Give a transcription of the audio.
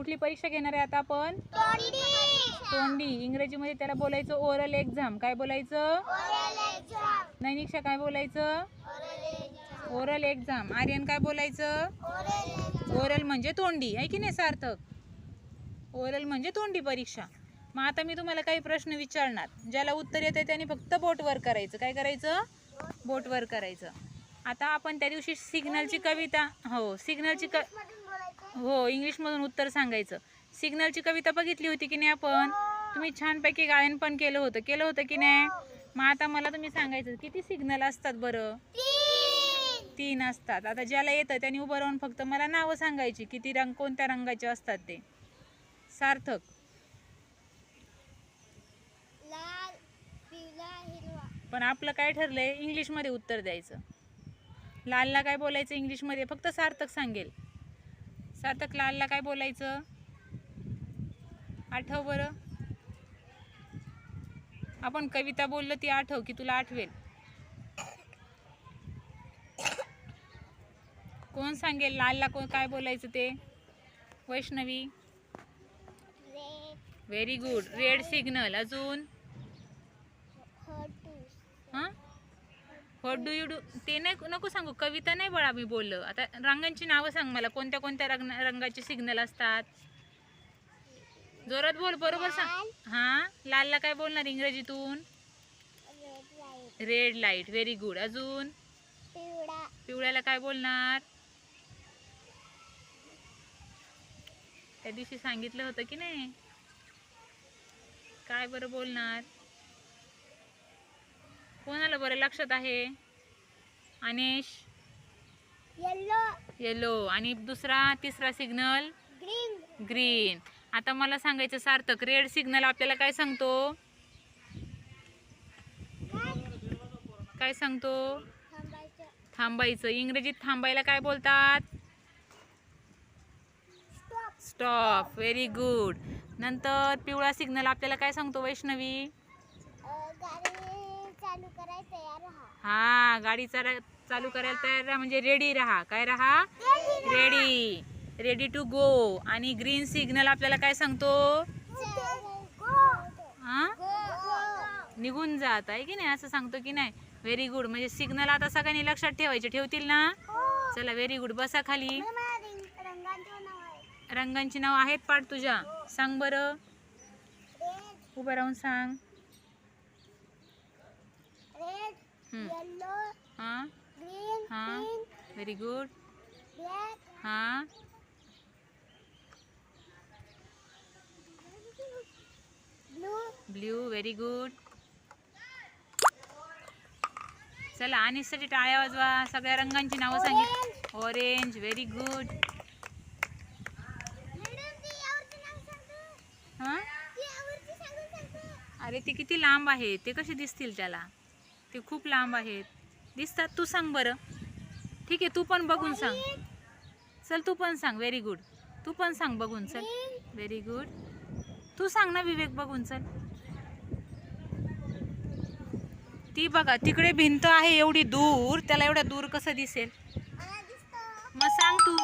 कुठली परीक्षा घेणार आहे आता आपण? तोंडी. इंग्रजीमध्ये त्याला बोलायचं ओरल एक्झाम काय बोलायचं? नैनिक्षा काय बोलायचं? ओरल एक्झाम आर्यन काय बोलायचं? ओरल म्हणजे तोंडी. आहे की नाही सार्थक? ओरल म्हणजे तोंडी परीक्षा. मग आता मी तुम्हाला काही प्रश्न विचारणार. ज्याला उत्तर येते त्याने फक्त बोटवर करायचं. काय करायचं? बोटवर करायचं. आता आपण त्या दिवशी सिग्नलची कविता हो सिग्नलची क हो इंग्लिशमधून उत्तर सांगायचं. सिग्नलची कविता बघितली होती की नाही आपण? तुम्ही छानपैकी गायन पण केलं होतं. केलं होतं की नाही? मग आता मला तुम्ही सांगायचं किती सिग्नल असतात बरं? तीन. असतात. आता ज्याला येतं त्याने उभं राहून फक्त मला नावं सांगायची किती रंग कोणत्या रंगाचे असतात ते. सार्थक. पण आपलं काय ठरलंय? इंग्लिशमध्ये उत्तर द्यायचं. लालला काय बोलायचं इंग्लिशमध्ये? फक्त सार्थक सांगेल. सार्थक लालला काय बोलायचं? आठव बरं. आपण कविता बोललो ती आठव की तुला आठवेल. कोण सांगेल लालला कोण काय बोलायचं ते? Vaishnavi. Very good red signal अजून? हां? व्हॉट डू यू डू ते नाही नको सांगू. कविता नाही बळा मी बोललं. आता रंगांची नावं सांग मला. कोणत्या कोणत्या रंग रंगाचे सिग्नल असतात? जोरात बोल बरोबर सांग. हां? लालला काय बोलणार इंग्रजीतून? रेड लाइट व्हेरी गुड अजून? पिवळा. पिवळ्याला काय बोलणार? त्या दिवशी सांगितलं होतं की नाही? काय बरं बोलणार? बरं लक्षात आहे. अनेश? येलो येलो आणि दुसरा तिसरा सिग्नल ग्रीन ग्रीन आता मला सांगायचं सार्थक. रेड सिग्नल आपल्याला काय सांगतो? काय सांगतो? थांबायचं. इंग्रजीत थांबायला काय बोलतात? स्टॉप स्टॉप व्हेरी गुड नंतर पिवळा सिग्नल आपल्याला काय सांगतो वैष्णवी? चालू करायला तयार राहा. हा गाडी चाला चालू करायला तयार राहा म्हणजे रेडी राहा. काय राहा? रेडी रेडी टू गो आणि ग्रीन सिग्नल आपल्याला काय सांगतो? हा? निघून जात आहे की नाही? असं सांगतो की नाही? व्हेरी गुड म्हणजे सिग्नल आता सगळ्यांनी लक्षात ठेवायचे. ठेवतील ना? चला व्हेरी गुड बसा खाली. रंगांचं नाव आहे. रंगांची नाव आहेत पाठ तुझ्या. सांग बरं. रेड उभं राहून सांग. रेड. येलो हां ग्रीन हां व्हेरी गुड ब्लॅक हां ब्लू ब्ल्यू व्हेरी गुड चला आणि साठी टाळ्या वाजवा. सगळ्या रंगांची नावं सांगित. ऑरेंज व्हेरी गुड हां अरे ते किती लांब आहेत ते कसे दिसतील त्याला? ते खूप लांब आहेत. दिसतात तू सांग बरं. ठीक आहे तू पण बघून सांग. चल तू पण सांग. व्हेरी गुड तू पण सांग बघून चल. व्हेरी गुड तू सांग ना विवेक बघून चल. ती बघा तिकडे भिंत आहे एवढी दूर त्याला एवढ्या दूर कसं दिसेल? मग सांग तू.